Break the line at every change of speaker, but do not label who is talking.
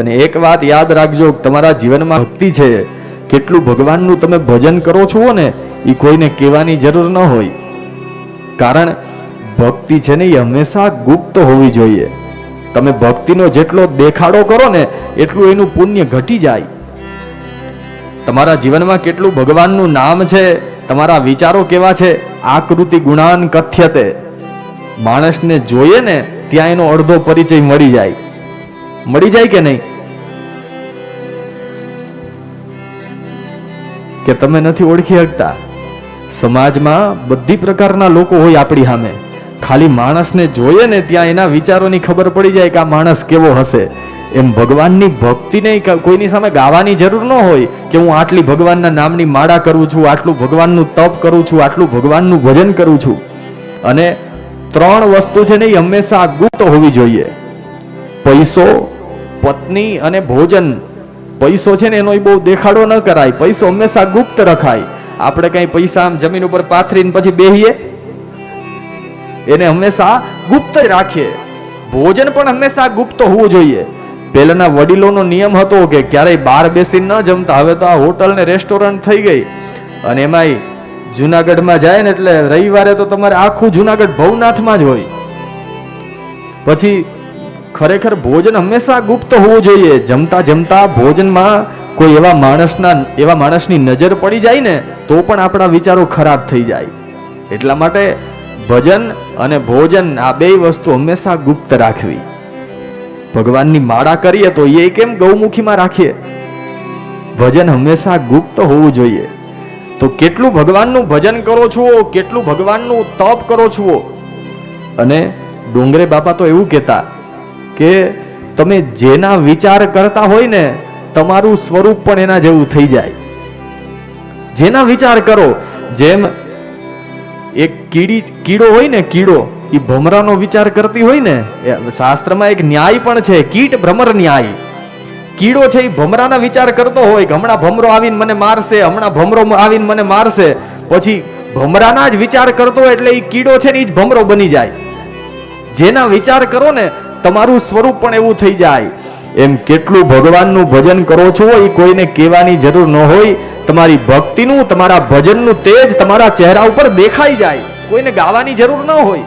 અને એક વાત યાદ રાખજો, તમારા જીવનમાં ભક્તિ છે. કેટલું ભગવાનનું તમે ભજન કરો છો ને એ કોઈને કહેવાની જરૂર ન હોય. કારણ ભક્તિ છે ને એ હંમેશા ગુપ્ત હોવી જોઈએ. તમે ભક્તિનો જેટલો દેખાડો કરો ને, એટલું એનું પુણ્ય ઘટી જાય. તમારા જીવનમાં કેટલું ભગવાનનું નામ છે, તમારા વિચારો કેવા છે? આકૃતિ ગુણાન કથ્યતે. માણસને જોઈએ ને, ત્યાં એનો અડધો પરિચય મળી જાય. મળી જાય કે નહીં? કે તમે નથી ઓળખી શકતા સમાજમાં બધી પ્રકારના લોકો હોય આપણી સામે. ખાલી માણસને જોઈએ ને ત્યાં એના વિચારોની ખબર પડી જાય કે આ માણસ કેવો હશે. એમ ભગવાનની ભક્તિને કોઈની સામે ગાવાની જરૂર ન હોય કે હું આટલી ભગવાનના નામની માળા કરું છું, આટલું ભગવાનનું તપ કરું છું, આટલું ભગવાનનું ભજન કરું છું. અને ત્રણ વસ્તુ છે ને એ હંમેશા ગુપ્ત હોવી જોઈએ. પૈસો પત્ની અને ભોજન. પૈસો છે ને એનો બહુ દેખાડો ન કરાય. પૈસો હંમેશા ગુપ્ત રખાય. આપણે કઈ પૈસા આમ જમીન ઉપર પાથરીને પછી બેહીએ? એને હંમેશા ગુપ્ત રાખીએ. ભોજન પણ હંમેશા ગુપ્ત હોવું જોઈએ. પહેલાના વડીલોનો નિયમ હતો કે ક્યારેય બહાર બેસીને ન જમતા. હવે તો આ હોટલ ને રેસ્ટોરન્ટ થઈ ગઈ. અને એમાંય જુનાગઢમાં જાય ને એટલે રવિવારે તો તમારે આખું જુનાગઢ ભવનાથમાં જ હોય. પછી ખરેખર ભોજન હંમેશા ગુપ્ત હોવું જોઈએ. જમતા જમતા ભોજનમાં કોઈ એવા માણસના, એવા માણસની નજર પડી જાય ને, તો પણ આપણા વિચારો ખરાબ થઈ જાય. એટલા માટે ભજન અને ભોજન આ બે વસ્તુ હંમેશા ગુપ્ત રાખવી. ભગવાનની માળા કરીએ તો એ કેમ ગૌમુખીમાં રાખીએ? ભજન હંમેશા ગુપ્ત હોવું જોઈએ. તો કેટલું ભગવાનનું ભજન કરો છો? કેટલું ભગવાનનું તપ કરો છો? અને ડોંગરે બાપા તો એવું કહેતા કે તમે જેના વિચાર કરતા હોય ને, તમારું સ્વરૂપ પણ એના જેવું થઈ જાય. જેના વિચાર કરો, જેમ એક કીડી, કીડો હોય ને, કીડો, એ ભમરાનો વિચાર કરતી હોય ને શાસ્ત્રમાં એક ન્યાય પણ છે, કીટ ભ્રમર ન્યાય. કીડો છે એ ભમરાના વિચાર કરતો હોય કે હમણાં ભમરો આવીને મને મારશે, હમણાં ભમરો આવીને મને મારશે, પછી ભમરાના જ વિચાર કરતો હોય એટલે એ કીડો છે ને એ જ ભમરો બની જાય. જેના વિચાર કરો ને તમારું સ્વરૂપ પણ એવું થઈ જાય. એમ કેટલું ભગવાનનું ભજન કરો છો એ કોઈને કહેવાની જરૂર ન હોય. તમારી ભક્તિનું, તમારા ભજનનું તેજ તમારા ચહેરા ઉપર દેખાઈ જાય. કોઈને ગાવાની જરૂર ન હોય.